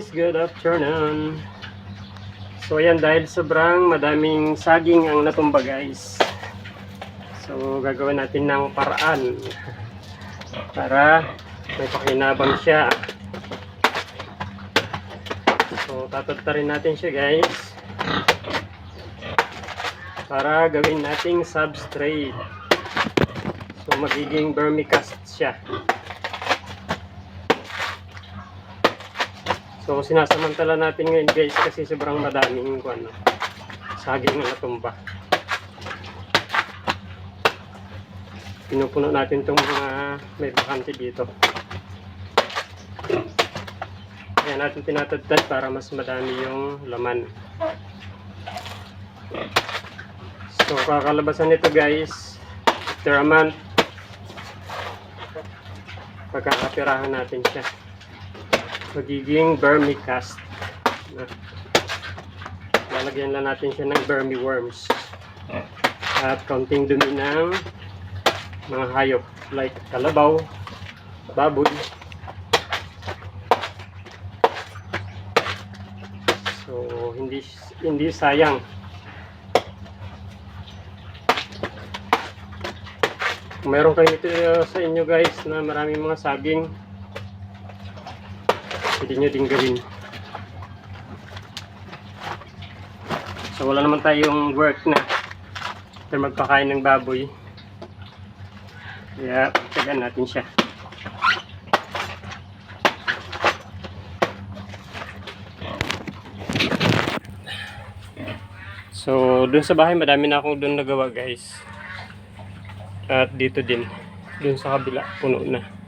guys, good afternoon. So ayan dahil sobrang madaming saging ang natumba guys. So gagawin natin ng paraan para may pakinabang siya. So tatatarin natin siya guys para gawin nating substrate. So magiging vermicast siya. So sinasamantala natin ngayon guys kasi sobrang madaming ano, saging na natumba. Pinupuno natin itong mga may bakante dito. Kaya natin tinatadtad para mas madami yung laman. So kakalabasan nito guys after a month pagkakapirahan natin siya magiging vermicast. Lalagyan lang natin siya ng vermiworms. At kaunting dumi ng mga hayop like kalabaw baboy. So hindi hindi sayang. Kung meron kayo ito uh, sa inyo guys na maraming mga saging pwede nyo din gawin. So wala naman tayong work na. Para magpakain ng baboy. Kaya pagtagan natin siya. So dun sa bahay madami na akong dun nagawa guys. At dito din. Dun sa kabila puno na